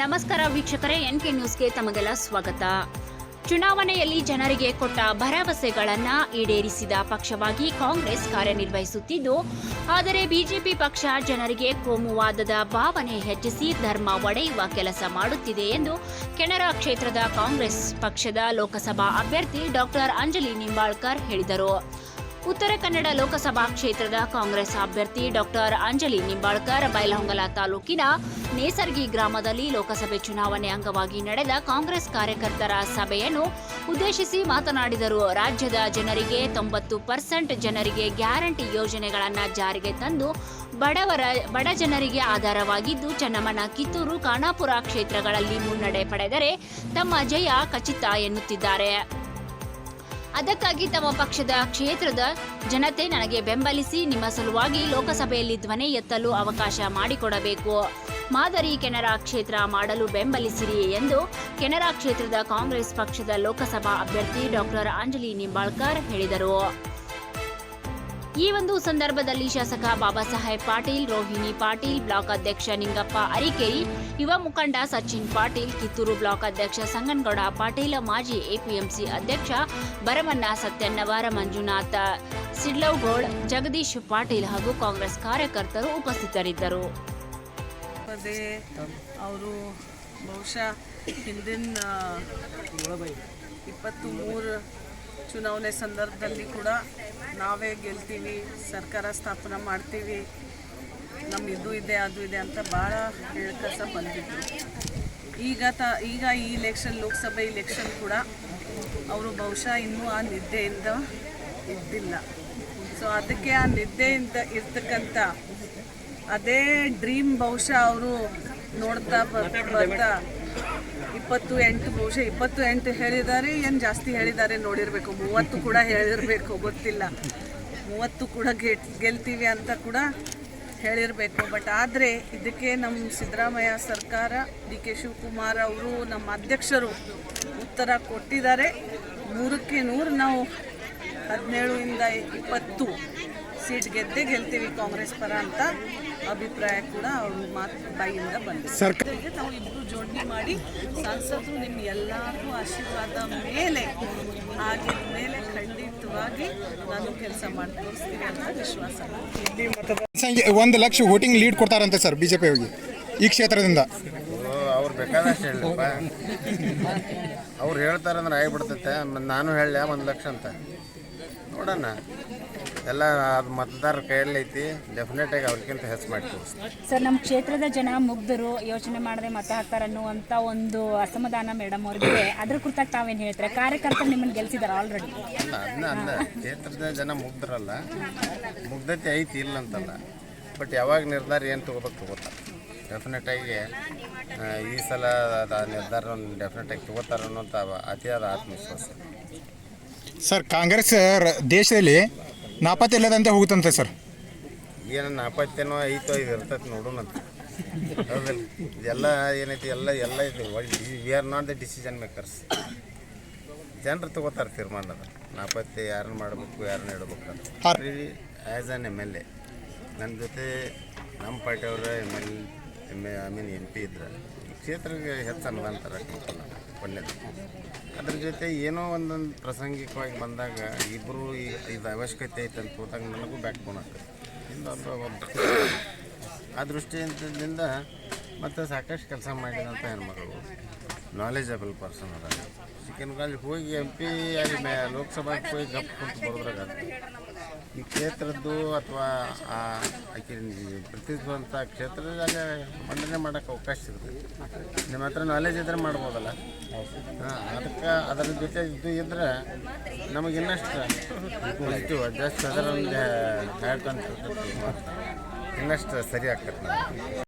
ನಮಸ್ಕಾರ ವೀಕ್ಷಕರೇ, N K ನ್ಯೂಸ್ಗೆ ತಮಗೆಲ್ಲ ಸ್ವಾಗತ. ಚುನಾವಣೆಯಲ್ಲಿ ಜನರಿಗೆ ಕೊಟ್ಟ ಭರವಸೆಗಳನ್ನು ಈಡೇರಿಸಿದ ಪಕ್ಷವಾಗಿ ಕಾಂಗ್ರೆಸ್ ಕಾರ್ಯನಿರ್ವಹಿಸುತ್ತಿದ್ದು, ಆದರೆ ಬಿಜೆಪಿ ಪಕ್ಷ ಜನರಿಗೆ ಕೋಮುವಾದದ ಭಾವನೆ ಹೆಚ್ಚಿಸಿ ಧರ್ಮ ಒಡೆಯುವ ಕೆಲಸ ಮಾಡುತ್ತಿದೆ ಎಂದು ಕೆನರಾ ಕ್ಷೇತ್ರದ ಕಾಂಗ್ರೆಸ್ ಪಕ್ಷದ ಲೋಕಸಭಾ ಅಭ್ಯರ್ಥಿ ಡಾಕ್ಟರ್ ಅಂಜಲಿ ನಿಂಬಾಳ್ಕರ್ ಹೇಳಿದರು. ಉತ್ತರ ಕನ್ನಡ ಲೋಕಸಭಾ ಕ್ಷೇತ್ರದ ಕಾಂಗ್ರೆಸ್ ಅಭ್ಯರ್ಥಿ ಡಾಕ್ಟರ್ ಅಂಜಲಿ ನಿಂಬಾಳ್ಕರ್ ಬೈಲಹೊಂಗಲ ತಾಲೂಕಿನ ನೇಸರ್ಗಿ ಗ್ರಾಮದಲ್ಲಿ ಲೋಕಸಭೆ ಚುನಾವಣೆ ಅಂಗವಾಗಿ ನಡೆದ ಕಾಂಗ್ರೆಸ್ ಕಾರ್ಯಕರ್ತರ ಸಭೆಯನ್ನು ಉದ್ದೇಶಿಸಿ ಮಾತನಾಡಿದರು. ರಾಜ್ಯದ ಜನರಿಗೆ ತೊಂಬತ್ತು ಪರ್ಸೆಂಟ್ ಜನರಿಗೆ ಗ್ಯಾರಂಟಿ ಯೋಜನೆಗಳನ್ನು ಜಾರಿಗೆ ತಂದು ಬಡವರ, ಬಡ ಜನರಿಗೆ ಆಧಾರವಾಗಿದ್ದು ಚನ್ನಮ್ಮನ ಕಿತ್ತೂರು, ಖಾನಾಪುರ ಕ್ಷೇತ್ರಗಳಲ್ಲಿ ಮುನ್ನಡೆ ಪಡೆದರೆ ತಮ್ಮ ಜಯ ಖಚಿತ ಎನ್ನುತ್ತಿದ್ದಾರೆ. ಅದಕ್ಕಾಗಿ ತಮ್ಮ ಪಕ್ಷದ ಕ್ಷೇತ್ರದ ಜನತೆ ನನಗೆ ಬೆಂಬಲಿಸಿ ನಿಮ್ಮ ಸಲುವಾಗಿ ಲೋಕಸಭೆಯಲ್ಲಿ ಧ್ವನಿ ಎತ್ತಲು ಅವಕಾಶ ಮಾಡಿಕೊಡಬೇಕು. ಮಾದರಿ ಕೆನರಾ ಕ್ಷೇತ್ರ ಮಾಡಲು ಬೆಂಬಲಿಸಿರಿ ಎಂದು ಕೆನರಾ ಕ್ಷೇತ್ರದ ಕಾಂಗ್ರೆಸ್ ಪಕ್ಷದ ಲೋಕಸಭಾ ಅಭ್ಯರ್ಥಿ ಡಾಕ್ಟರ್ ಅಂಜಲಿ ನಿಂಬಾಳ್ಕರ್ ಹೇಳಿದರು. ಈ ಒಂದು ಸಂದರ್ಭದಲ್ಲಿ ಶಾಸಕ ಬಾಬಾ ಸಾಹೇಬ್ ಪಾಟೀಲ್, ರೋಹಿಣಿ ಪಾಟೀಲ್, ಬ್ಲಾಕ್ ಅಧ್ಯಕ್ಷ ನಿಂಗಪ್ಪ ಅರಿಕೇರಿ, ಯುವ ಮುಖಂಡ ಸಚಿನ್ ಪಾಟೀಲ್, ಕಿತ್ತೂರು ಬ್ಲಾಕ್ ಅಧ್ಯಕ್ಷ ಸಂಗನಗೌಡ ಪಾಟೀಲ್, ಮಾಜಿ ಎಪಿಎಂಸಿ ಅಧ್ಯಕ್ಷ ಭರಮಣ್ಣ ಸತ್ಯನ್ನವಾರ ಮಂಜುನಾಥ ಸಿಡ್ಲೌಗೋಳ್, ಜಗದೀಶ್ ಪಾಟೀಲ್ ಹಾಗೂ ಕಾಂಗ್ರೆಸ್ ಕಾರ್ಯಕರ್ತರು ಉಪಸ್ಥಿತರಿದ್ದರು. ಅವರು ಬಹುಶಃ ಹಿಂದಿನ ಇಪ್ಪತ್ತು ಮೂರು ಚುನಾವಣೆ ಸಂದರ್ಭದಲ್ಲಿ ಕೂಡ ನಾವೇ ಗೆಲ್ತೀವಿ, ಸರ್ಕಾರ ಸ್ಥಾಪನೆ ಮಾಡ್ತೀವಿ ನಮ್ಮ ಇದು ಇದೆ, ಅದು ಇದೆ ಅಂತ ಭಾಳ ಹೇಳ್ಕಸ ಬಂದಿದ್ರು. ಈಗ ತ, ಈಗ ಈ ಇಲೆಕ್ಷನ್ ಲೋಕಸಭೆ ಇಲೆಕ್ಷನ್ ಕೂಡ ಅವರು ಬಹುಶಃ ಇನ್ನೂ ಆ ನಿದ್ದೆಯಿಂದ ಇದ್ದಿಲ್ಲ. ಸೊ ಅದಕ್ಕೆ ಆ ನಿದ್ದೆಯಿಂದ ಇರ್ತಕ್ಕಂಥ ಅದೇ ಡ್ರೀಮ್ ಬಹುಶಃ ಅವರು ನೋಡ್ತಾ ಬರ್ತಾ ಇಪ್ಪತ್ತು ಎಂಟು, ಬಹುಶಃ ಇಪ್ಪತ್ತು ಎಂಟು ಹೇಳಿದ್ದಾರೆ. ಏನು ಜಾಸ್ತಿ ಹೇಳಿದ್ದಾರೆ ನೋಡಿರಬೇಕು. ಮೂವತ್ತು ಕೂಡ ಹೇಳಿರಬೇಕು, ಗೊತ್ತಿಲ್ಲ. ಮೂವತ್ತು ಕೂಡ ಗೆ ಗೆಲ್ತೀವಿ ಅಂತ ಕೂಡ ಹೇಳಿರಬೇಕು. ಬಟ್ ಆದರೆ ಇದಕ್ಕೆ ನಮ್ಮ ಸಿದ್ದರಾಮಯ್ಯ ಸರ್ಕಾರ, ಡಿ ಕೆ ಶಿವಕುಮಾರ್ ಅವರು ನಮ್ಮ ಅಧ್ಯಕ್ಷರು ಉತ್ತರ ಕೊಟ್ಟಿದ್ದಾರೆ. ನೂರಕ್ಕೆ ನೂರು, ನಾವು ಹದಿನೇಳರಿಂದ ಇಪ್ಪತ್ತು. ಸೀಟ್ ಗೆದ್ದೇ ಗೆಲ್ತೀವಿ ಕಾಂಗ್ರೆಸ್ ಪರ ಅಂತ ಅಭಿಪ್ರಾಯ ಕೂಡ ಅವ್ರ ಮಾತು ಬಾಯಿಯಿಂದ ಬಂದಿದೆ. ಸರ್ಕಾರಕ್ಕೆ ನಾವು ಇಬ್ಬರು ಜೋಡಣೆ ಮಾಡಿ ಸಂಸದರು ನಿಮ್ಮ ಎಲ್ಲರಿಗೂ ಆಶೀರ್ವಾದ ಮೇಲೆ ಆಗಿದ ಮೇಲೆ ಖಂಡಿತವಾಗಿ ನಾನು ಕೆಲಸ ಮಾಡಿ ತೋರಿಸ್ತೀನಿ ಅಂತ ವಿಶ್ವಾಸ ಒಂದು ಲಕ್ಷ ವೋಟಿಂಗ್ ಲೀಡ್ ಕೊಡ್ತಾರಂತೆ ಸರ್ ಬಿಜೆಪಿ ಹೋಗಿ ಈ ಕ್ಷೇತ್ರದಿಂದ. ಅವ್ರು ಬೇಕಾದಷ್ಟು ಹೇಳಿದ್ರಪ್ಪ. ಅವ್ರು ಹೇಳ್ತಾರಂದ್ರೆ ಆಗಿಬಿಡ್ತೈತೆ. ನಾನು ಹೇಳಲೆ ಒಂದು ಲಕ್ಷ ಅಂತ. ನೋಡೋಣ ಎಲ್ಲ ಅದು ಮತದಾರರ ಕೈಯಲ್ಲಿ ಐತಿ. ಡೆಫಿನೆಟಾಗಿ ಅವ್ರಿಗಿಂತ ಹೆಚ್ಚು ಮಾಡ್ತೀವಿ. ಸರ್ ನಮ್ಮ ಕ್ಷೇತ್ರದ ಜನ ಮುಗ್ಧರು ಯೋಚನೆ ಮಾಡದೆ ಮತ ಹಾಕ್ತಾರೆ ಅನ್ನುವಂಥ ಒಂದು ಅಸಮಾಧಾನ ಮೇಡಮ್ ಅವ್ರಿಗೆ. ಅದ್ರ ಕುರಿತಾಗಿ ತಾವೇನು ಹೇಳ್ತಾರೆ? ಕಾರ್ಯಕರ್ತರು ನಿಮ್ಮನ್ನು ಗೆಲ್ಸಿದ್ದಾರೆ ಆಲ್ರೆಡಿ ಅಲ್ಲ ಅದನ್ನ ಕ್ಷೇತ್ರದ ಜನ ಮುಗ್ಧರಲ್ಲ. ಮುಗ್ಧತೆ ಐತಿ ಇಲ್ಲ ಅಂತಲ್ಲ ಬಟ್ ಯಾವಾಗ ನಿರ್ಧಾರ ಏನು ತೊಗೋಬೇಕು ತಗೋತಾರೆ ಡೆಫಿನೆಟಾಗಿ ಈ ಸಲ ನಿರ್ಧಾರವನ್ನು ಡೆಫಿನೆಟ್ ಆಗಿ ಡೆಫಿನೆಟಾಗಿ ತಗೋತಾರೆ ಅನ್ನೋಂಥ ಅತಿಯಾದ ಆತ್ಮವಿಶ್ವಾಸ. ಸರ್ ಕಾಂಗ್ರೆಸ್ ರ- ದೇಶದಲ್ಲಿ ನಾಪತ್ತೆ ಇಲ್ಲದಂತೆ ಹೋಗುತ್ತಂತೆ ಸರ್. ಏನು ನಾಪತ್ತೆನೋ ಐತೋ ಇದು ಇರ್ತೈತೆ ನೋಡೋಣಂತ ಹೌದಲ್ಲ ಇದೆಲ್ಲ ಏನೈತಿ ಎಲ್ಲ ಎಲ್ಲ ಇದು we are not the decision makers ಜನರು ತಗೋತಾರೆ ತೀರ್ಮಾನ ನಾಪತ್ತೆ ಯಾರನ್ನ ಮಾಡಬೇಕು ಯಾರನ್ನ ಇಡಬೇಕು ಅಂತ. As an M L A ನನ್ನ ಜೊತೆ ನಮ್ಮ ಪಾರ್ಟಿಯವರ M L M A I mean M P ಇದ್ರೆ. ಕ್ಷೇತ್ರಕ್ಕೆ ಹೆಚ್ಚು ಅನುದಾನ ತರಕ್ಕೆ ಒಳ್ಳೆಯದು ಅದ್ರ ಜೊತೆ ಏನೋ ಒಂದೊಂದು ಪ್ರಾಸಂಗಿಕವಾಗಿ ಬಂದಾಗ ಇಬ್ಬರು ಇದು ಅವಶ್ಯಕತೆ ಐತೆ ಅಂತ ಹೋದಾಗ ನನಗೂ ಬ್ಯಾಕ್ ಬೋನ್ ಆಗ್ತದೆ ಆ ದೃಷ್ಟಿಯಿಂದ ಮತ್ತು ಸಾಕಷ್ಟು ಕೆಲಸ ಮಾಡಿದಂಥ ಹೆಣ್ಮಗಳು. ನಾಲೆಜಬಲ್ ಪರ್ಸನ್ ಅದ ಕಾಲೇಜ್ ಹೋಗಿ ಎಂ ಪಿ ಆಗಿ ಮೇ, ಲೋಕಸಭಾಗೆ ಹೋಗಿ ಗಪ್ ಕುಂತು ಬರೋದ್ರಾಗ ಈ ಕ್ಷೇತ್ರದ್ದು ಅಥವಾ ಆ ಆಕೆ ಪ್ರತಿನಿಧಿಸುವಂಥ ಕ್ಷೇತ್ರದಾಗ ಮಂಡನೆ ಮಾಡೋಕ್ಕೆ ಅವಕಾಶ ಇರುತ್ತೆ ನಿಮ್ಮ ಹತ್ರ ನಾಲೆಜ್ ಇದ್ರೆ ಮಾಡ್ಬೋದಲ್ಲ? ಹಾಂ, ಅದಕ್ಕೆ ಅದರ ಜೊತೆ ಇದು ಇದ್ರೆ ನಮಗೆ ಇನ್ನಷ್ಟು ಜಸ್ಟ್ ಅದರ ಒಂದು ಹೇಳ್ಕೊಂತ ಇನ್ನಷ್ಟು ಸರಿ ಆಗ್ತದೆ